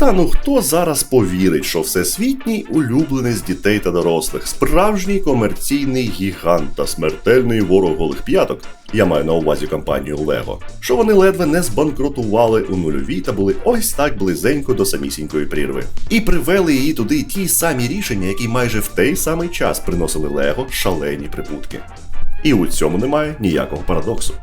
Та ну хто зараз повірить, що всесвітній улюбленець дітей та дорослих, справжній комерційний гігант та смертельний ворог голих п'яток. Я маю на увазі компанію Lego, що вони ледве не збанкрутували у нульовій та були ось так близенько до самісінької прірви. І привели її туди ті самі рішення, які майже в той самий час приносили Лего шалені прибутки. І у цьому немає ніякого парадоксу.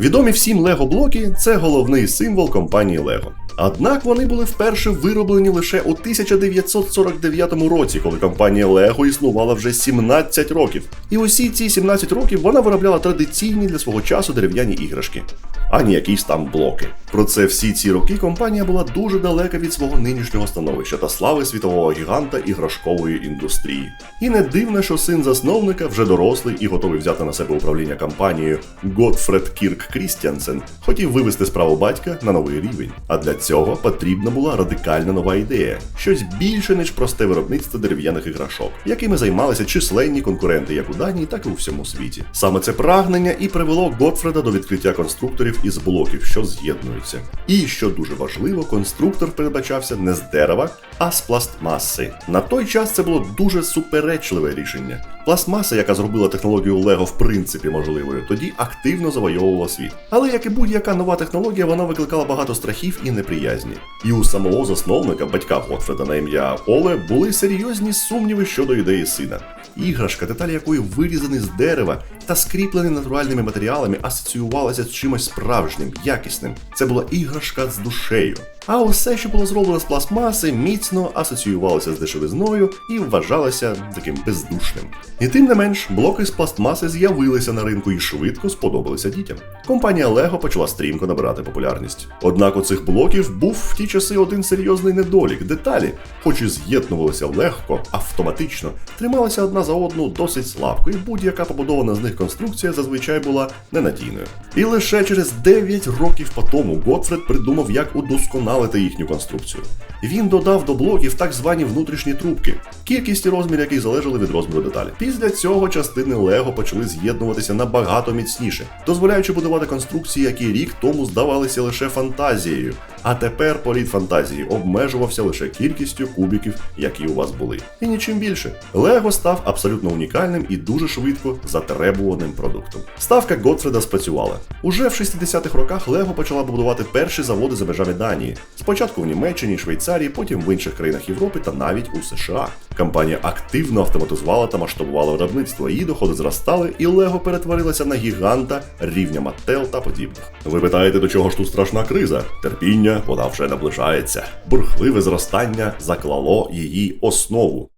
Відомі всім Лего блоки це головний символ компанії Лего. Однак вони були вперше вироблені лише у 1949 році, коли компанія Лего існувала вже 17 років. І усі ці 17 років вона виробляла традиційні для свого часу дерев'яні іграшки, а не якісь там блоки. Проте всі ці роки компанія була дуже далека від свого нинішнього становища та слави світового гіганта іграшкової індустрії. І не дивно, що син засновника вже дорослий і готовий взяти на себе управління компанією Готфред Кірк Крістіансен хотів вивести справу батька на новий рівень. А для цього потрібна була радикальна нова ідея, щось більше ніж просте виробництво дерев'яних іграшок, якими займалися численні конкуренти як у Данії, так і у всьому світі. Саме це прагнення і привело Готфреда до відкриття конструкторів із блоків, що з'єднуються. І що дуже важливо, конструктор передбачався не з дерева, а з пластмаси. На той час це було дуже суперечливе рішення. Пластмаса, яка зробила технологію Лего в принципі можливою, тоді активно завойовувала світ. Але як і будь-яка нова технологія, вона викликала багато страхів і неприязні. І у самого засновника, батька Готфреда на ім'я Оле, були серйозні сумніви щодо ідеї сина. Іграшка, деталі якої вирізані з дерева та скріплені натуральними матеріалами, асоціювалася з чимось справжнім, якісним. Це була іграшка з душею. А усе, що було зроблено з пластмаси, міцно асоціювалося з дешевизною і вважалося таким бездушним. І тим не менш, блоки з пластмаси з'явилися на ринку і швидко сподобалися дітям. Компанія Lego почала стрімко набирати популярність. Однак у цих блоків був в ті часи один серйозний недолік. Деталі, хоч і з'єднувалися легко, автоматично, трималися одна за одну досить слабко, і будь-яка побудована з них конструкція зазвичай була ненадійною. І лише через 9 років по тому Готфред придумав, як удосконалити їхню конструкцію. Він додав до блоків так звані внутрішні трубки, кількість і розмір яких залежали від розміру деталі. Після цього частини Лего почали з'єднуватися набагато міцніше, дозволяючи будувати конструкції, які рік тому здавалися лише фантазією. А тепер політ фантазії обмежувався лише кількістю кубіків, які у вас були. І нічим більше. Лего став абсолютно унікальним і дуже швидко затребуваним продуктом. Ставка Готфреда спрацювала. Уже в 60-х роках Лего почала будувати перші заводи за межами Данії. Спочатку в Німеччині, Швейцарії, потім в інших країнах Європи та навіть у США. Компанія активно автоматизувала та масштабувала виробництво, її доходи зростали, і Лего перетворилася на гіганта рівня Маттел та подібних. Ви питаєте, до чого ж тут страшна криза? Терпіння, вона вже наближається. Бурхливе зростання заклало її основу.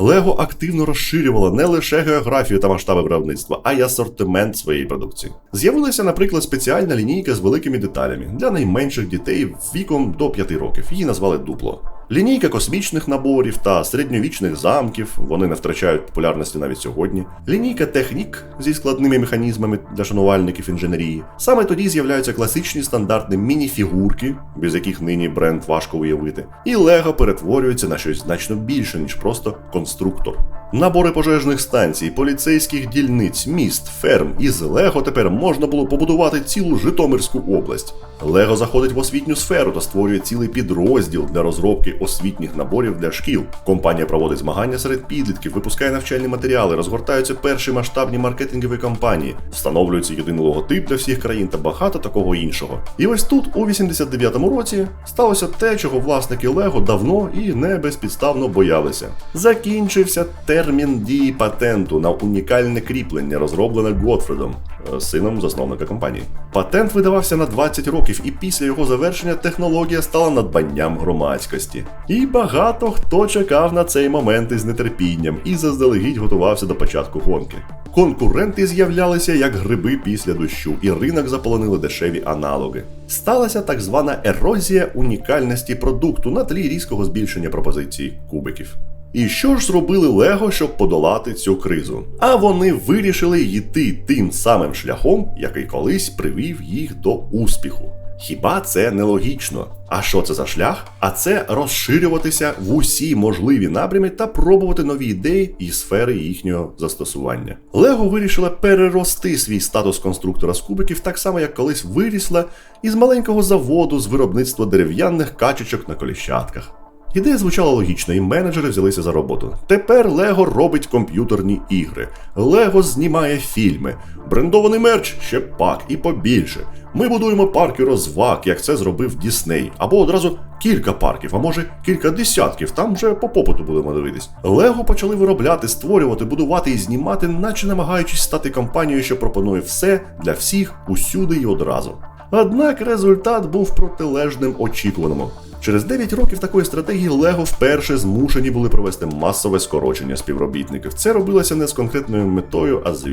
Лего активно розширювала не лише географію та масштаби виробництва, а й асортимент своєї продукції. З'явилася, наприклад, спеціальна лінійка з великими деталями для найменших дітей віком до 5 років. Її назвали дупло. Лінійка космічних наборів та середньовічних замків, вони не втрачають популярності навіть сьогодні. Лінійка технік зі складними механізмами для шанувальників інженерії. Саме тоді з'являються класичні стандартні міні-фігурки, без яких нині бренд важко уявити. І Лего перетворюється на щось значно більше, ніж просто конструктор. Набори пожежних станцій, поліцейських дільниць, міст, ферм із Лего тепер можна було побудувати цілу Житомирську область. Лего заходить в освітню сферу та створює цілий підрозділ для розробки освітніх наборів для шкіл. Компанія проводить змагання серед підлітків, випускає навчальні матеріали, розгортаються перші масштабні маркетингові кампанії, встановлюється єдиний логотип для всіх країн та багато такого іншого. І ось тут, у 89-му році, сталося те, чого власники Лего давно і не безпідставно боялися. Закінчився термін дії патенту на унікальне кріплення, розроблене Готфредом, е, сином засновника компанії. Патент видавався на 20 років, і після його завершення технологія стала надбанням громадськості. І багато хто чекав на цей момент із нетерпінням і заздалегідь готувався до початку гонки. Конкуренти з'являлися як гриби після дощу, і ринок заполонили дешеві аналоги. Сталася так звана ерозія унікальності продукту на тлі різкого збільшення пропозицій кубиків. І що ж зробили Лего, щоб подолати цю кризу? А вони вирішили йти тим самим шляхом, який колись привів їх до успіху. Хіба це нелогічно? А що це за шлях? А це розширюватися в усі можливі напрями та пробувати нові ідеї і сфери їхнього застосування. Лего вирішила перерости свій статус конструктора з кубиків так само, як колись вирісла із маленького заводу з виробництва дерев'яних качечок на коліщатках. Ідея звучала логічно, і менеджери взялися за роботу. Тепер Лего робить комп'ютерні ігри. Лего знімає фільми. Брендований мерч ще пак і побільше. Ми будуємо парки розваг, як це зробив Дісней, або одразу кілька парків, а може кілька десятків. Там вже по попиту будемо дивитись. Лего почали виробляти, створювати, будувати і знімати, наче намагаючись стати компанією, що пропонує все для всіх, усюди і одразу. Однак результат був протилежним очікуваному. Через 9 років такої стратегії Лего вперше змушені були провести масове скорочення співробітників. Це робилося не з конкретною метою, а з.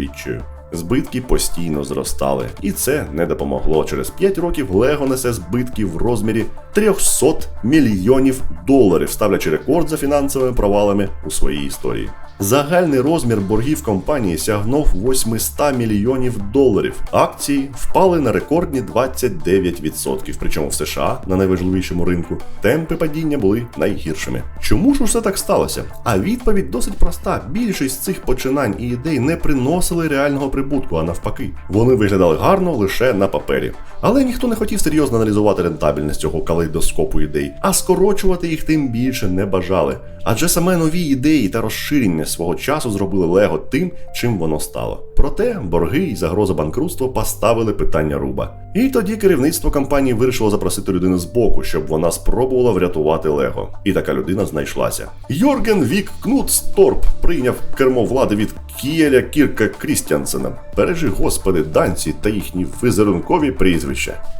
Збитки постійно зростали, і це не допомогло. Через 5 років Лего несе збитки в розмірі 300 мільйонів доларів, ставлячи рекорд за фінансовими провалами у своїй історії. Загальний розмір боргів компанії сягнув 800 мільйонів доларів. Акції впали на рекордні 29%, причому в США на найважливішому ринку темпи падіння були найгіршими. Чому ж усе так сталося? А відповідь досить проста: більшість цих починань і ідей не приносили реального прибутку, а навпаки, вони виглядали гарно лише на папері. Але ніхто не хотів серйозно аналізувати рентабельність цього калейдоскопу ідей, а скорочувати їх тим більше не бажали. Адже саме нові ідеї та розширення свого часу зробили Лего тим, чим воно стало. Проте борги і загроза банкрутства поставили питання руба. І тоді керівництво компанії вирішило запросити людину з боку, щоб вона спробувала врятувати Лего. І така людина знайшлася. Йорген Вік Кнутсторп прийняв кермо влади від Кієля Кірка Крістянсена. Бережи, господи, данці та їхні визерункові прізвища.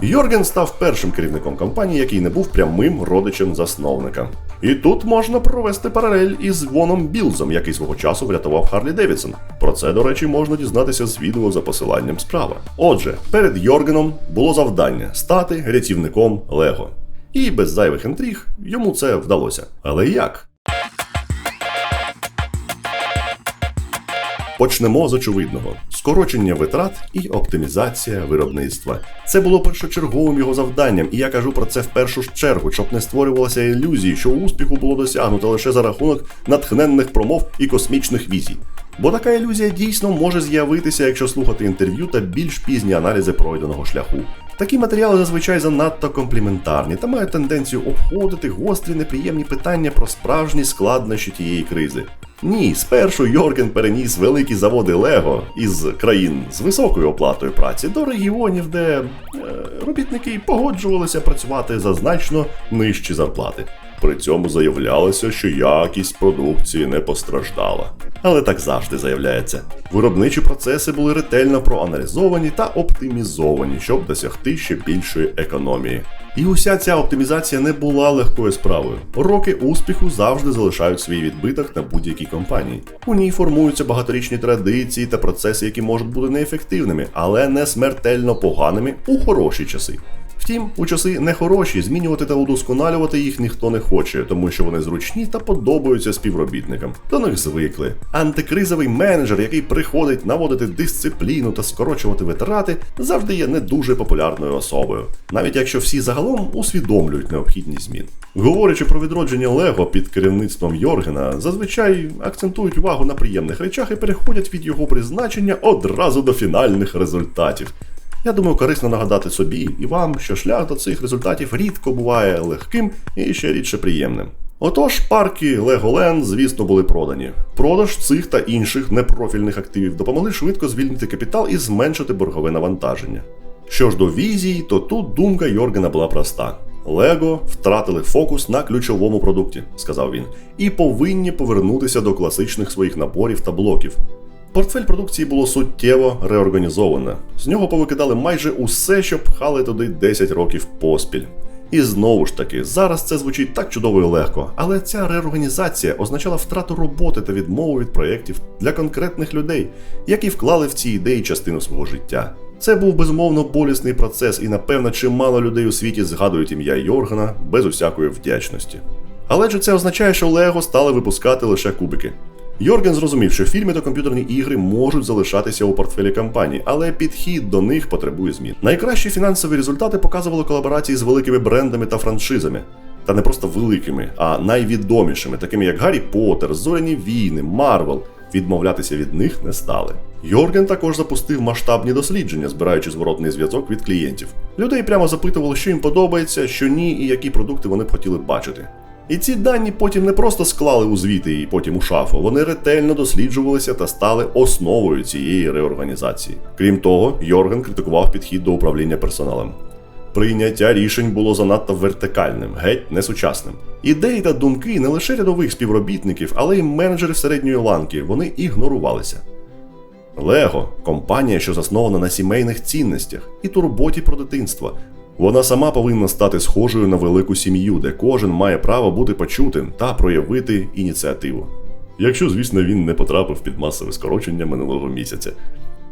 Йорген став першим керівником компанії, який не був прямим родичем засновника. І тут можна провести паралель із Воном Білзом, який свого часу врятував Харлі Девідсон. Про це, до речі, можна дізнатися з відео за посиланням справа. Отже, перед Йоргеном було завдання стати рятівником Лего. І без зайвих інтриг йому це вдалося. Але як? Почнемо з очевидного: скорочення витрат і оптимізація виробництва. Це було першочерговим його завданням, і я кажу про це в першу чергу, щоб не створювалося ілюзії, що успіху було досягнуто лише за рахунок натхненних промов і космічних візій. Бо така ілюзія дійсно може з'явитися, якщо слухати інтерв'ю та більш пізні аналізи пройденого шляху. Такі матеріали зазвичай занадто компліментарні та мають тенденцію обходити гострі неприємні питання про справжні складнощі тієї кризи. Ні, спершу Йорген переніс великі заводи Лего із країн з високою оплатою праці до регіонів, де е, робітники погоджувалися працювати за значно нижчі зарплати. При цьому заявлялося, що якість продукції не постраждала. Але так завжди заявляється. Виробничі процеси були ретельно проаналізовані та оптимізовані, щоб досягти ще більшої економії. І уся ця оптимізація не була легкою справою. Роки успіху завжди залишають свій відбиток на будь-якій компанії. У ній формуються багаторічні традиції та процеси, які можуть бути неефективними, але не смертельно поганими у хороші часи. Втім, у часи нехороші змінювати та удосконалювати їх ніхто не хоче, тому що вони зручні та подобаються співробітникам. До них звикли. Антикризовий менеджер, який приходить наводити дисципліну та скорочувати витрати, завжди є не дуже популярною особою, навіть якщо всі загалом усвідомлюють необхідність змін. Говорячи про відродження Лего під керівництвом Йоргена, зазвичай акцентують увагу на приємних речах і переходять від його призначення одразу до фінальних результатів. Я думаю, корисно нагадати собі і вам, що шлях до цих результатів рідко буває легким і ще рідше приємним. Отож, парки Legoland, звісно, були продані. Продаж цих та інших непрофільних активів допомогли швидко звільнити капітал і зменшити боргове навантаження. Що ж до візії, то тут думка Йоргена була проста. Лего втратили фокус на ключовому продукті, сказав він, і повинні повернутися до класичних своїх наборів та блоків. Портфель продукції було суттєво реорганізоване. З нього повикидали майже усе, що пхали туди 10 років поспіль. І знову ж таки, зараз це звучить так чудово і легко, але ця реорганізація означала втрату роботи та відмову від проєктів для конкретних людей, які вклали в ці ідеї частину свого життя. Це був безумовно болісний процес, і напевно чимало людей у світі згадують ім'я Йоргана без усякої вдячності. Але чи це означає, що Лего стали випускати лише кубики? Йорген зрозумів, що фільми та комп'ютерні ігри можуть залишатися у портфелі компанії, але підхід до них потребує змін. Найкращі фінансові результати показували колаборації з великими брендами та франшизами. Та не просто великими, а найвідомішими, такими як Гаррі Поттер, Зоряні війни, Марвел. Відмовлятися від них не стали. Йорген також запустив масштабні дослідження, збираючи зворотний зв'язок від клієнтів. Людей прямо запитували, що їм подобається, що ні, і які продукти вони б хотіли бачити. І ці дані потім не просто склали у звіти і потім у шафу, вони ретельно досліджувалися та стали основою цієї реорганізації. Крім того, Йорген критикував підхід до управління персоналем. Прийняття рішень було занадто вертикальним, геть несучасним. Ідеї та думки не лише рядових співробітників, але й менеджерів середньої ланки вони ігнорувалися. Лего компанія, що заснована на сімейних цінностях і турботі про дитинство. Вона сама повинна стати схожою на велику сім'ю, де кожен має право бути почутим та проявити ініціативу. Якщо, звісно, він не потрапив під масове скорочення минулого місяця.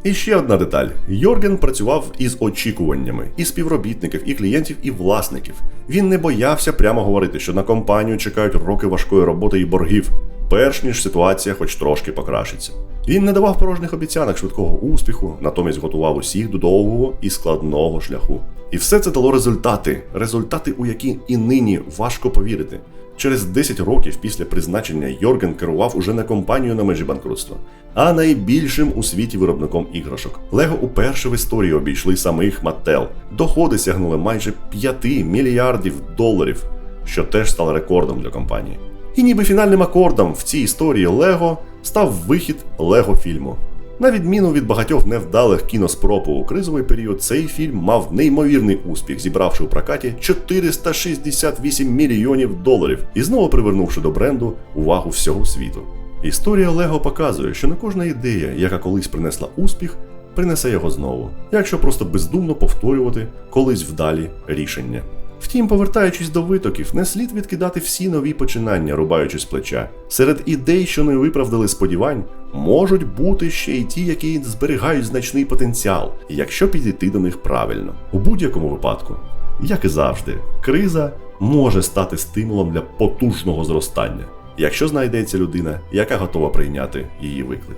І ще одна деталь: Йорген працював із очікуваннями і співробітників, і клієнтів, і власників. Він не боявся прямо говорити, що на компанію чекають роки важкої роботи і боргів, перш ніж ситуація хоч трошки покращиться. Він не давав порожніх обіцянок швидкого успіху, натомість готував усіх до довгого і складного шляху. І все це дало результати, результати, у які і нині важко повірити. Через 10 років після призначення Йорген керував уже не компанію на межі банкрутства, а найбільшим у світі виробником іграшок. Лего уперше в історії обійшли самих Mattel. Доходи сягнули майже 5 мільярдів доларів, що теж стало рекордом для компанії. І ніби фінальним акордом в цій історії Лего став вихід Лего фільму. На відміну від багатьох невдалих кіноспроб у кризовий період, цей фільм мав неймовірний успіх, зібравши у прокаті 468 мільйонів доларів і знову привернувши до бренду увагу всього світу. Історія Лего показує, що не кожна ідея, яка колись принесла успіх, принесе його знову, якщо просто бездумно повторювати колись вдалі рішення. Втім, повертаючись до витоків, не слід відкидати всі нові починання, рубаючи з плеча. Серед ідей, що не виправдали сподівань, можуть бути ще й ті, які зберігають значний потенціал, якщо підійти до них правильно. У будь-якому випадку, як і завжди, криза може стати стимулом для потужного зростання, якщо знайдеться людина, яка готова прийняти її виклик.